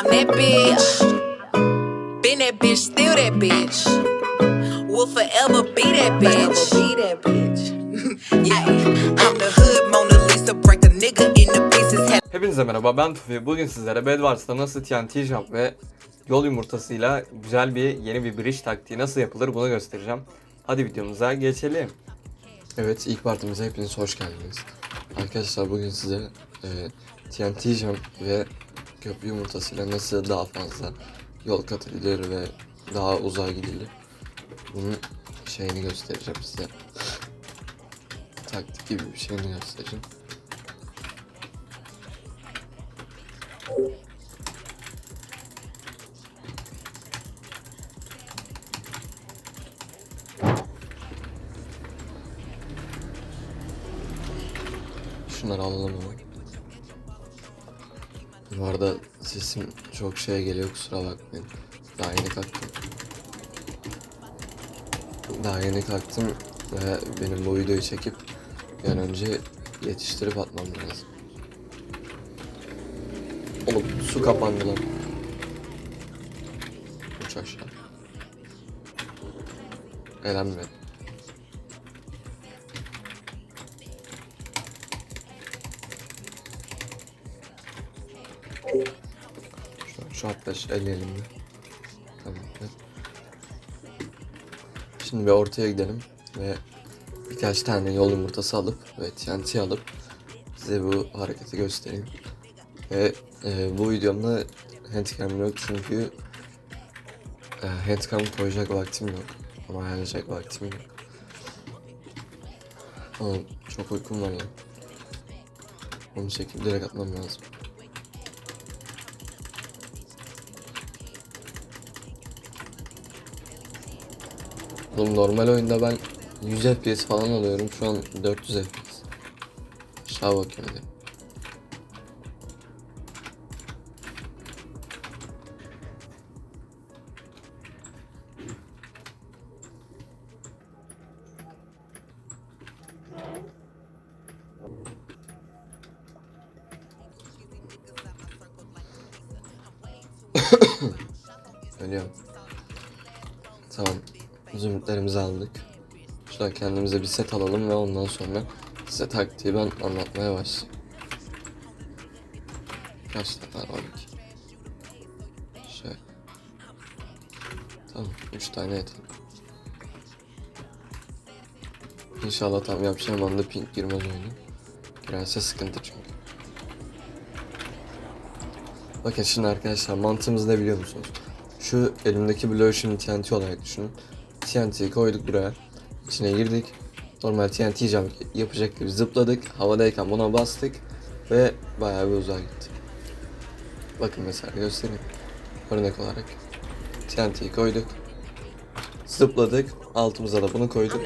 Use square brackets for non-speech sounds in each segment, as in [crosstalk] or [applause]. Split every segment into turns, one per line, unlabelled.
I'm that bitch. Been that bitch, still that bitch. Will forever be that bitch. be that bitch. [laughs] yeah, I'm the hood Mona Lisa, break a nigga into pieces.
Hepinize merhaba ben Tufi. Bugün sizlere Bedwars'ta nasıl TNT Jump ve yol yumurtasıyla güzel bir yeni bir bridge taktiği nasıl yapılır bunu göstereceğim. Hadi videomuza geçelim. Evet ilk partimize hepiniz hoş geldiniz. Arkadaşlar bugün size e, TNT Jump ve köprü yumurtasıyla nasıl daha fazla yol kat edilir ve daha uzağa gidilir. Bunun şeyini göstereceğim size. Taktik gibi bir şeyini göstereceğim. Şunları alalım ama. Bu arada sesim çok şey geliyor kusura bakmayın. Daha yeni kalktım. Daha yeni kalktım ve benim bu videoyu çekip bir önce yetiştirip atmam lazım. Oğlum su kapandı lan. Uç aşağı. Elenme. Şu, şu hatta şu el elimde. Tamam. Şimdi bir ortaya gidelim ve birkaç tane yol yumurtası alıp ve TNT alıp size bu hareketi göstereyim. Ve e, bu videomda handcam yok çünkü e, handcam koyacak vaktim yok. Ama ayarlayacak vaktim yok. Oğlum çok uykum var ya. Onu çekip direkt atmam lazım. Oğlum normal oyunda ben 100 FPS falan alıyorum. Şu an 400 FPS. Aşağı bakıyorum hadi. [coughs] Ölüyorum. Tamam. Zümrütlerimizi aldık. Şuradan kendimize bir set alalım ve ondan sonra size taktiği ben anlatmaya başlayayım. Kaç tane var ki? Şöyle. Tamam. Üç tane yeter. İnşallah tam yapacağım anda pink girmez oyuna. Girerse sıkıntı çünkü. Bakın şimdi arkadaşlar mantığımız ne biliyor musunuz? Şu elimdeki bloğu şimdi TNT olarak düşünün. TNT'yi koyduk buraya. İçine girdik. Normal TNT jump yapacak gibi zıpladık. Havadayken buna bastık. Ve bayağı bir uzağa gittik. Bakın mesela göstereyim. Örnek olarak. TNT'yi koyduk. Zıpladık. Altımıza da bunu koyduk.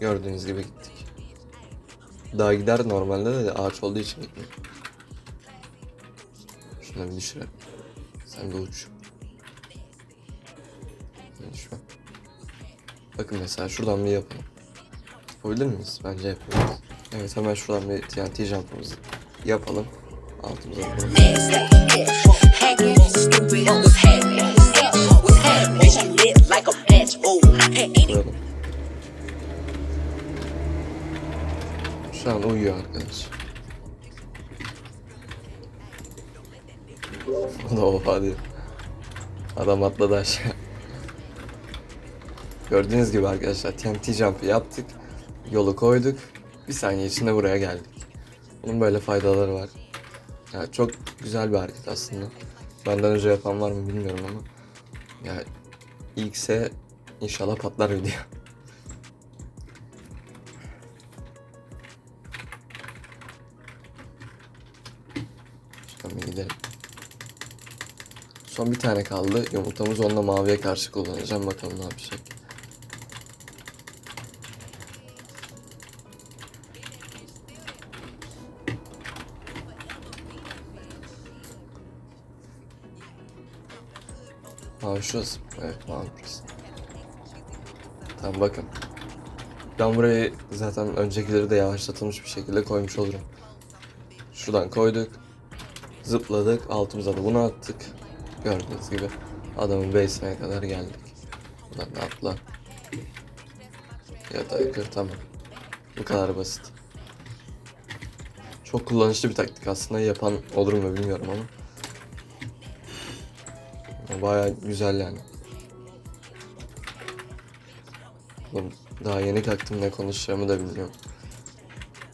Gördüğünüz gibi gittik. Daha gider normalde de ağaç olduğu için gitmiyor. Şunları bir düşürelim. Sen de uç. Sen düşme. Bakın mesela şuradan bir yapalım. Yapabilir miyiz? Bence yapabiliriz. Evet hemen şuradan bir TNT jump'ımızı yapalım. Altımıza koyalım.
Hacking, stupid, what's happening?
Oha diyor. Adam atladı aşağı. Gördüğünüz gibi arkadaşlar TNT jump'ı yaptık. Yolu koyduk. Bir saniye içinde buraya geldik. Bunun böyle faydaları var. Yani çok güzel bir hareket aslında. Benden önce yapan var mı bilmiyorum ama. Ya ilkse inşallah patlar video. [laughs] Şuradan bir gidelim. Son bir tane kaldı. Yumurtamız onunla maviye karşı kullanacağım. Bakalım ne yapacak. Mavi şurası. Evet mavi burası. Tamam bakın. Ben burayı zaten öncekileri de yavaşlatılmış bir şekilde koymuş olurum. Şuradan koyduk. Zıpladık. Altımıza da bunu attık. Gördüğünüz gibi adamın base'ine kadar geldik. Buradan da atla. Ya da kır tamam. Bu kadar basit. Çok kullanışlı bir taktik aslında. Yapan olur mu bilmiyorum ama. Baya güzel yani. Daha yeni kalktım ne konuşacağımı da bilmiyorum.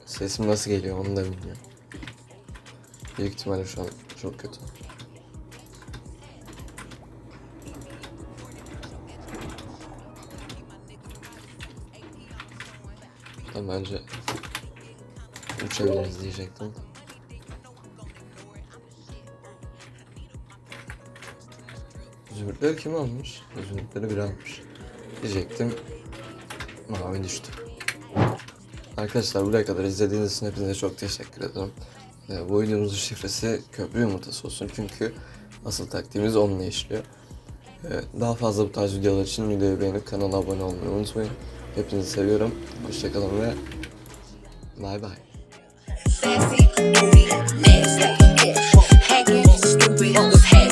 Sesim nasıl geliyor onu da bilmiyorum. Büyük ihtimalle şu an çok kötü. Tamam bence uçabiliriz diyecektim. Zümrütleri kim almış? Zümrütleri biri almış. Diyecektim. Mavi düştü. Arkadaşlar buraya kadar izlediğiniz için hepinize çok teşekkür ederim. Ee, bu videomuzun şifresi köprü yumurtası olsun çünkü asıl taktiğimiz onunla işliyor. Ee, daha fazla bu tarz videolar için videoyu beğenip kanala abone olmayı unutmayın. Hepinizi seviyorum. Hoşçakalın ve bay bay.
Sassy, booty, nasty, hacking, stupid, what's happening?